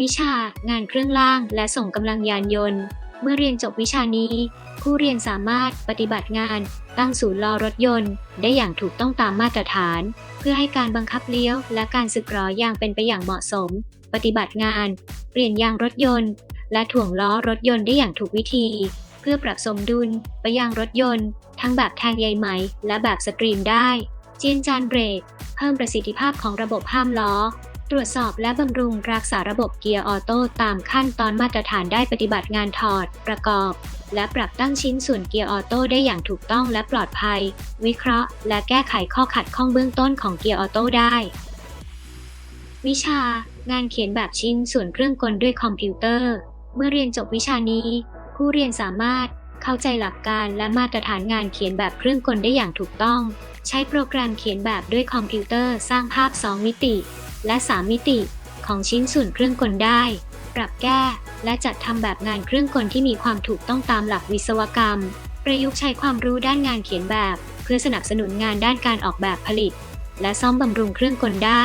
วิชางานเครื่องล่าง และส่งกำลังยานยนต์ เมื่อเรียนจบวิชานี้ ผู้เรียนสามารถปฏิบัติงาน ตั้งศูนย์ล้อรถยนต์ ได้อย่างถูกต้องตามมาตรฐาน เพื่อให้การบังคับเลี้ยว และการสึกล้อยางเป็นไปอย่างเหมาะสม ปฏิบัติงาน เปลี่ยนยางรถยนต์ และถ่วงล้อรถยนต์ได้อย่างถูกวิธี เพื่อปรับสมดุลไปยังรถยนต์ ทั้งแบบแทงใยไหม และแบบสตรีมได้ เจียนจานเบรก เพิ่มประสิทธิภาพของระบบห้ามล้อ ตรวจสอบและบำรุงรักษาระบบเกียร์ออโต้ตามขั้นตอนมาตรฐานได้ปฏิบัติงานถอด ประกอบ และปรับตั้งชิ้นส่วนเกียร์ออโต้ได้อย่างถูกต้องและปลอดภัย วิเคราะห์ และแก้ไขข้อขัดข้องเบื้องต้นของเกียร์ออโต้ได้ วิชา งานเขียนแบบชิ้นส่วนเครื่องกลด้วยคอมพิวเตอร์ เมื่อเรียนจบวิชานี้ ผู้เรียนสามารถเข้าใจหลักการและมาตรฐานงานเขียนแบบเครื่องกลได้อย่างถูกต้อง ใช้โปรแกรมเขียนแบบด้วยคอมพิวเตอร์สร้างภาพ 2 มิติ และ3มิติของชิ้นส่วนเครื่องกลได้ ปรับแก้ และจัดทำแบบงานเครื่องกลที่มีความถูกต้องตามหลักวิศวกรรม ประยุกต์ใช้ความรู้ด้านงานเขียนแบบ เพื่อสนับสนุนงานด้านการออกแบบผลิต และซ่อมบำรุงเครื่องกลได้